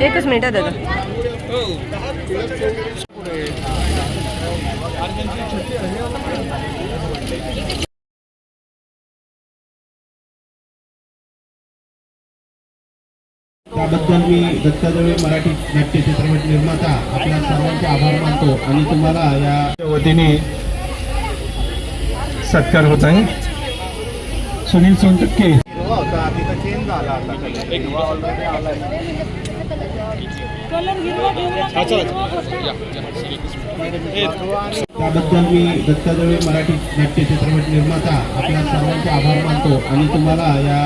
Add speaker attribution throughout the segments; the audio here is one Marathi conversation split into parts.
Speaker 1: एकच मिनिट आहे दादा.
Speaker 2: त्याबद्दल मी दत्ताजवळी मराठी नाट्य चित्रपट निर्माता आपल्या सर्वांचे आभार मानतो आणि तुम्हाला या
Speaker 3: वतीने सत्कार होत आहे. सुनील सोनटक्के.
Speaker 2: त्याबद्दल मी दत्ताजवळी मराठी नाट्य चित्रपट निर्माता आपल्या सर्वांचे आभार मानतो आणि तुम्हाला या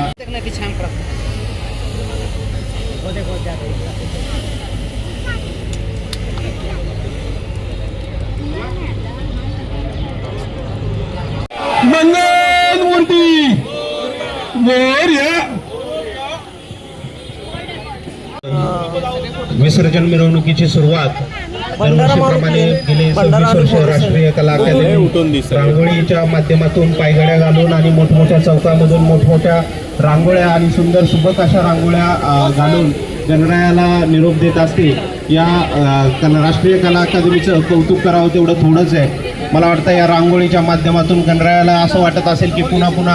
Speaker 2: विसर्जन मिरवणुकीची सुरुवात दरवर्षीप्रमाणे गेले सव्वीस वर्ष राष्ट्रीय कला अकादमी. रांगोळीच्या माध्यमातून पायघड्या घालून आणि मोठमोठ्या चौकामधून मोठमोठ्या रांगोळ्या आणि सुंदर सुबक अशा रांगोळ्या घालून गणरायाला निरोप देत असते या कला राष्ट्रीय कला अकादमीचं कौतुक करावं तेवढं थोडंच आहे. मला वाटतं या रांगोळीच्या माध्यमातून गणरायाला असं वाटत असेल की पुन्हा पुन्हा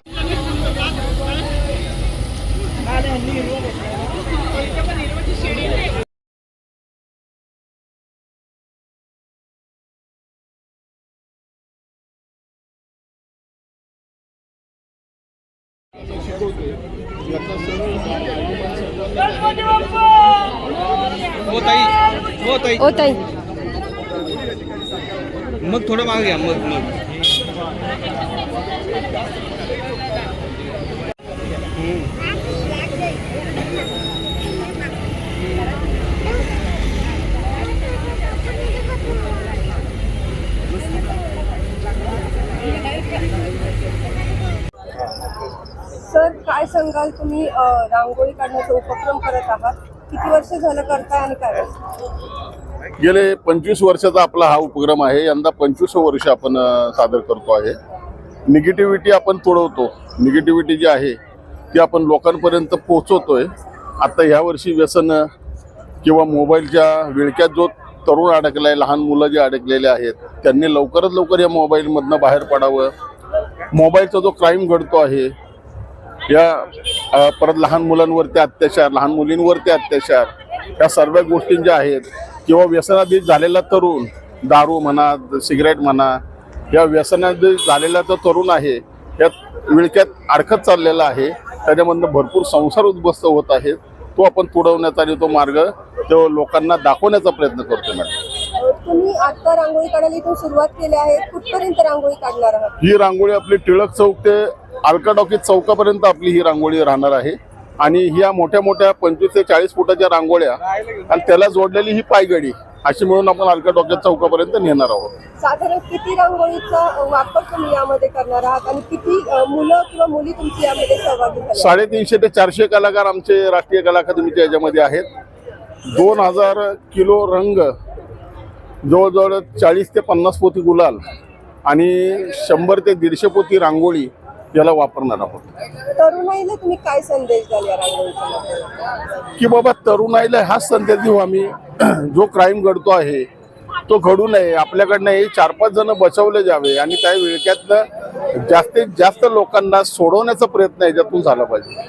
Speaker 1: ओ ताई.
Speaker 4: मग थोडं मागे घ्या मग मग
Speaker 1: सर काय सांगाल तुम्ही रांगोळी काढण्याचा उपक्रम करत आहात. किती वर्ष झालं करताय आणि काय
Speaker 5: गेले पंचवीस वर्षाचा आपला हा उपक्रम आहे. यंदा पंचवीस वर्ष आपण सादर करतो आहे. निगेटिव्हिटी आपण तोडवतो निगेटिव्हिटी जी आहे ती आपण लोकांपर्यंत पोहोचवतोय. आता ह्या वर्षी व्यसन किंवा मोबाईलच्या विळक्यात जो तरुण अडकला आहे लहान मुलं जे अडकलेले आहेत त्यांनी लवकरात लवकर या मोबाईलमधनं बाहेर पडावं. मोबाईलचा जो क्राईम घडतो आहे या परत लहान मुलांवरती अत्याचार लहान मुलींवरती अत्याचार या सर्व गोष्टी ज्या आहेत किंवा व्यसनाधीश झालेला तरुण दारू म्हणा सिगरेट म्हणा या व्यसनाधीश झालेला जो तरुण आहे या विळक्यात अडकत चाललेला आहे त्याच्यामधनं भरपूर संसार उद्ध्वस्त होत आहेत तो आपण तुडवण्याचा आणि तो मार्ग तो लोकांना दाखवण्याचा प्रयत्न करतो मॅडम.
Speaker 1: तुम्ही आता रांगोळी काढायला इथून सुरुवात केली आहे. कुठपर्यंत रांगोळी काढणार आहात?
Speaker 5: ही रांगोळी आपली टिळक चौक ते अलका टॉकीज चौकापर्यंत आपली ही रांगोळी राहणार आहे. आणि ह्या मोठ्या मोठ्या पंचवीस ते चाळीस फुटाच्या रांगोळ्या आणि त्याला जोडलेली ही पायगडी अशी म्हणून आपण अलका टॉकीज चौकापर्यंत नेणार आहोत.
Speaker 1: साधारण किती रांगोळीचा वापर तुम्ही यामध्ये करणार आहात? आणि किती मुलं किंवा मुली तुमची यामध्ये सहभागी
Speaker 5: साडेतीनशे ते चारशे कलाकार आमचे राष्ट्रीय कला अकादमीच्या याच्यामध्ये आहेत. दोन हजार किलो रंग जवळजवळ चाळीस ते पन्नास पोती गुलाल आणि शंभर ते दीडशे पोती रांगोळी याला वापरणार आहोत.
Speaker 1: तरुणाईला तुम्ही काय संदेश द्याल या रांगोळीच्या माध्यमातून?
Speaker 5: की बाबा तरुणाईला हाच संदेश देऊ आम्ही. जो क्राईम घडतो आहे तो घडू नये. आपल्याकडनं हे चार पाच जण बचवले जावे आणि त्या विळक्यातनं जास्तीत जास्त लोकांना सोडवण्याचा प्रयत्न याच्यातून झाला पाहिजे.